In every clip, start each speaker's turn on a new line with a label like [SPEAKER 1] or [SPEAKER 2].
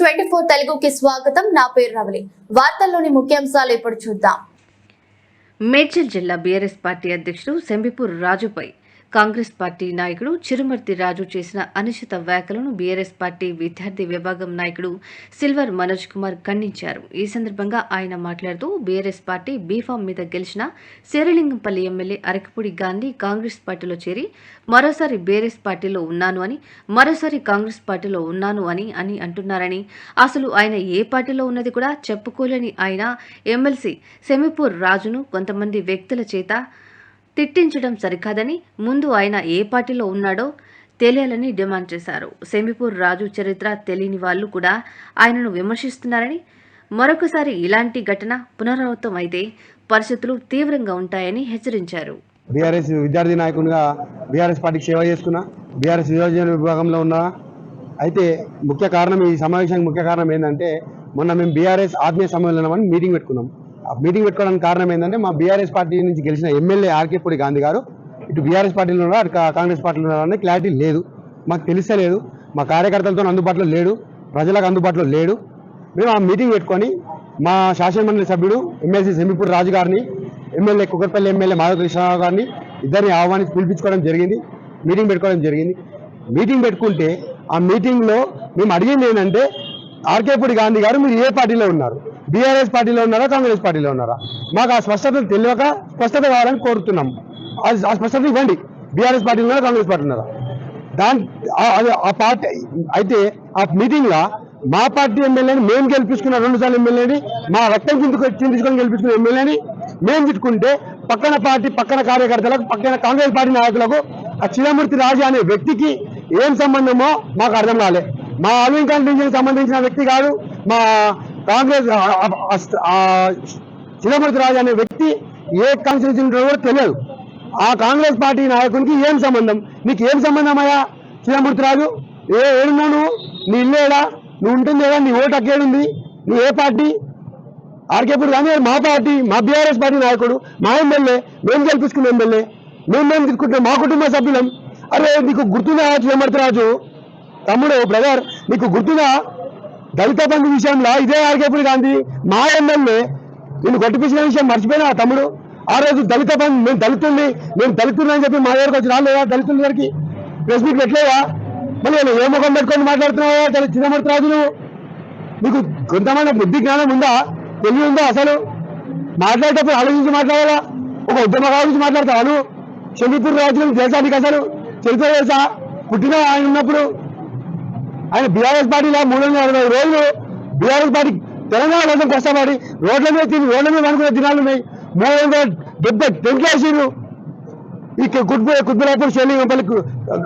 [SPEAKER 1] Twenty four తెలుగుకి స్వాగతం. నా పేరు రవలి. వార్తల్లోని ముఖ్యాంశాలు ఇప్పుడు చూద్దాం.
[SPEAKER 2] మేడ్చల్ జిల్లా బీఆర్ఎస్ పార్టీ అధ్యక్షుడు సెంబిపూర్ రాజుపై కాంగ్రెస్ పార్టీ నాయకుడు చిరుమర్తి రాజు చేసిన అనుచిత వ్యాఖ్యలను బీఆర్ఎస్ పార్టీ విద్యార్థి విభాగం నాయకుడు సిల్వర్ మనోజ్ కుమార్ ఖండించారు. ఈ సందర్భంగా ఆయన మాట్లాడుతూ బీఆర్ఎస్ పార్టీ బీఫామ్ మీద గెలిచిన శేరలింగంపల్లి ఎమ్మెల్యే అరకపూడి గాంధీ కాంగ్రెస్ పార్టీలో చేరి మరోసారి బీఆర్ఎస్ పార్టీలో ఉన్నాను అని మరోసారి కాంగ్రెస్ పార్టీలో ఉన్నాను అని అని అంటున్నారని అసలు ఆయన ఏ పార్టీలో ఉన్నది కూడా చెప్పుకోలేని ఆయన ఎమ్మెల్సీ సెమిపూర్ రాజును కొంతమంది వ్యక్తుల చేత తిట్టించడం సరికాదని ముందు ఆయన ఏ పార్టీలో ఉన్నాడో తెలియాలని డిమాండ్ చేశారు. సెమిపూర్ రాజు చరిత్ర తెలియని వాళ్ళు కూడా ఆయనను విమర్శిస్తున్నారని మరొకసారి ఇలాంటి ఘటన పునరావృతం అయితే పరిస్థితులు తీవ్రంగా ఉంటాయని హెచ్చరించారు.
[SPEAKER 3] బీఆర్ఎస్ విద్యార్థి నాయకునిగా బీఆర్ఎస్ పార్టీకి సేవ చేసుకున్నా బీఆర్ఎస్ విభజన విభాగంలో ఉన్నా. అయితే ముఖ్య కారణం ఈ సమావేశానికి ముఖ్య కారణం ఏంటంటే మొన్న మేము బీఆర్ఎస్ ఆత్మీయ సమ్మేళనం అని మీటింగ్ పెట్టుకున్నాం. మీటింగ్ పెట్టుకోవడానికి కారణం ఏంటంటే మా బీఆర్ఎస్ పార్టీ నుంచి గెలిచిన ఎమ్మెల్యే ఆర్కేపూడి గాంధీ గారు ఇటు బీఆర్ఎస్ పార్టీలో ఉన్నారు అటు కాంగ్రెస్ పార్టీలో ఉన్నారని క్లారిటీ లేదు. మాకు తెలిసలేదు. మా కార్యకర్తలతో అందుబాటులో లేడు. ప్రజలకు అందుబాటులో లేడు. మేము ఆ మీటింగ్ పెట్టుకొని మా శాసనమండలి సభ్యుడు ఎమ్మెల్సీ సెమిపూడి రాజు గారిని ఎమ్మెల్యే కుక్కర్పల్లి ఎమ్మెల్యే మాధవ గారిని ఇద్దరిని ఆహ్వానించి పిలిపించుకోవడం జరిగింది. మీటింగ్ పెట్టుకోవడం జరిగింది. మీటింగ్ పెట్టుకుంటే ఆ మీటింగ్లో మేము అడిగింది ఏంటంటే ఆర్కేపూడి గాంధీ గారు మీరు ఏ పార్టీలో ఉన్నారు? బీఆర్ఎస్ పార్టీలో ఉన్నారా కాంగ్రెస్ పార్టీలో ఉన్నారా? మాకు ఆ స్పష్టత తెలియక స్పష్టత కావాలని కోరుతున్నాం. ఆ స్పష్టత ఇవ్వండి. బీఆర్ఎస్ పార్టీలో ఉన్నారా కాంగ్రెస్ పార్టీ ఉన్నారా? దాని ఆ- పార్టీ అయితే ఆ మీటింగ్లో మా పార్టీ ఎమ్మెల్యేని మేము గెలిపించుకున్న రెండుసార్లు ఎమ్మెల్యేని మా రక్తం చిందుకు చిందించుకొని గెలిపించుకున్న ఎమ్మెల్యేని మేము తిట్టుకుంటే పక్కన పార్టీ పక్కన కార్యకర్తలకు పక్కన కాంగ్రెస్ పార్టీ నాయకులకు ఆ చిరమూర్తి రాజా అనే వ్యక్తికి ఏం సంబంధమో మాకు అర్థం కాలే. మా అరవింద్ కాంగ్రెస్ సంబంధించిన వ్యక్తి కాదు మా కాంగ్రెస్ ఆ- రాజు అనే వ్యక్తి ఏ కాన్స్టిట్యూషన్ ఉంటాడో కూడా తెలియదు. ఆ కాంగ్రెస్ పార్టీ నాయకునికి ఏం సంబంధం? నీకు ఏం సంబంధం అయ్యా శ్రీరామూర్తి రాజు? ఏ ఏడున్నా నువ్వు? నీ ఇల్లేడా నువ్వు ఉంటుంది ఏడా నీ ఓటు అక్కేడుంది నువ్వు ఏ పార్టీ? ఆర్కేపూర్ కానీ మా పార్టీ మా బీఆర్ఎస్ పార్టీ నాయకుడు మా ఎమ్మెల్యే మేము గెలిపించుకున్న ఎమ్మెల్యే మేము మేము తీసుకుంటున్నాం మా కుటుంబ సభ్యులం. అరే నీకు గుర్తుందా శ్రీరామూర్తి రాజు? తమ్ముడు బ్రదర్ నీకు గుర్తుగా దళిత బంధు విషయంలో ఇదే ఆర్కేపూర్ గాంధీ మా ఎమ్మెల్యే నేను కొట్టిపించిన విషయం మర్చిపోయినా తమ్ముడు? ఆ రోజు దళిత బంధు మేము దళితుల్ని మేము దళితుల్ని అని చెప్పి మా దగ్గరకు వచ్చి రాలేదా దళితుల దగ్గరికి? ప్రెస్ మీట్ పెట్టలేదా? మళ్ళీ ఏ ముఖం పెట్టుకొని మాట్లాడుతున్నావా? దళిత చిన్నమూర్తి రాజు నువ్వు? నీకు కొంతమంది బుద్ధి జ్ఞానం ఉందా? తెలివి ఉందా అసలు? మాట్లాడేటప్పుడు ఆలోచించి మాట్లాడాలా? ఒక ఉద్యమకాల నుంచి మాట్లాడతావా నువ్వు? షమీపూర్ రాజు తెలుసా నీకు అసలు చరిత్ర తెలుసా? పుట్టిన ఆయన ఉన్నప్పుడు ఆయన బీఆర్ఎస్ పార్టీలో మూడు వందల అరవై రోజులు బీఆర్ఎస్ పార్టీ తెలంగాణ కోసం కష్టపడి రోడ్ల మీద తిరిగి రోడ్ల మీద అనుకునే దినాలు ఉన్నాయి. మూడు వందల డెబ్బై టెంట్లు ఈ కుట్బు కుట్బులాపూర్ శైలింగంపల్లి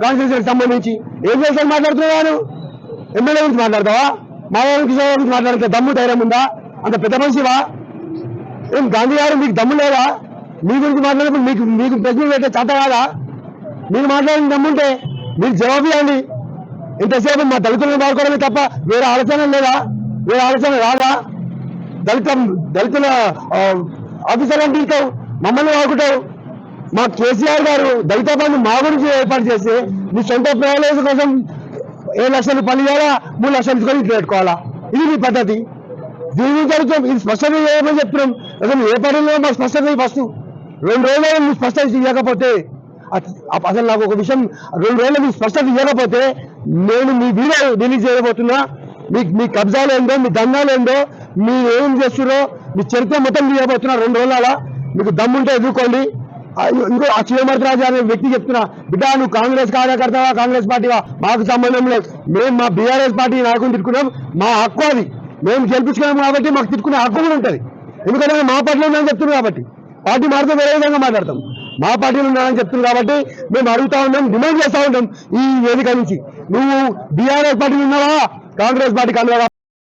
[SPEAKER 3] కాన్స్టిట్యూషన్ సంబంధించి. ఏం చేశాను మాట్లాడుతున్నాను ఎమ్మెల్యే గురించి మాట్లాడతావా? మాధవరం కిషోర్ గురించి మాట్లాడితే దమ్ము ధైర్యం ఉందా? అంత పెద్ద మనిషివా? ఏం గాంధీ గారు మీకు దమ్ము లేదా? మీ గురించి మాట్లాడినప్పుడు మీకు మీకు ప్రశ్న పెట్టే చేత కాదా? మీరు మాట్లాడిన దమ్ముంటే మీరు జవాబు ఇవ్వండి. ఇంతసేపు మా దళితులను వాడుకోవడమే తప్ప వేరే ఆలోచన లేదా? వేరే ఆలోచన రాదా? దళిత దళితుల ఆ, ఆఫీసర్ అంటే మమ్మల్ని వాడుకుంటావు మా కేసీఆర్ గారు దళిత బంధు మా గురించి ఏర్పాటు చేసి నీ సొంత ప్రయోజనం కోసం ఏ లక్షలు పని చేయాలా? మూడు లక్షలు తీసుకొని ఇంట్లో పెట్టుకోవాలా? ఇది మీ పద్ధతి. దీని జరుగుతాం ఇది స్పష్టత చేయమని చెప్తున్నాం. అసలు ఏ పనిలో మాకు స్పష్టత ఫస్ట్? రెండు రోజులు మీరు స్పష్టత ఇవ్వకపోతే అసలు నాకు ఒక విషయం రెండు రోజులు మీరు స్పష్టత ఇవ్వకపోతే నేను మీ వీడియో రిలీజ్ చేయబోతున్నా. మీ మీ కబ్జాలు ఏందో మీ దండాలు ఏందో మీరు ఏం చేస్తున్నారో మీ చరిత్ర మొత్తం తీయబోతున్నా రెండు రోజుల మీకు దమ్ముంటే ఎదుర్కోండి. ఇంకో ఆ రాజు అనే వ్యక్తి చెప్తున్నా బిడ్డ నువ్వు కాంగ్రెస్ కార్యకర్తవా కాంగ్రెస్ పార్టీవా? మాకు సంబంధం లేదు. మేము మా బీఆర్ఎస్ పార్టీ నాయకులు తిట్టుకున్నాం. మా హక్కు అది. మేము గెలిపించుకున్నాం కాబట్టి మాకు తిట్టుకునే హక్కు కూడా ఉంటుంది. ఎందుకంటే మా పట్ల ఉందని చెప్తున్నాం కాబట్టి. పార్టీ మారితే వేరే విధంగా మాట్లాడతాం. మా పార్టీలో ఉన్నామని చెప్తున్నాం కాబట్టి మేము అడుగుతా ఉన్నాం డిమాండ్ చేస్తా ఉంటాం ఈ వేదిక నుంచి. నువ్వు బీఆర్ఎస్ పార్టీలో ఉన్నావా? కాంగ్రెస్ పార్టీ కలవా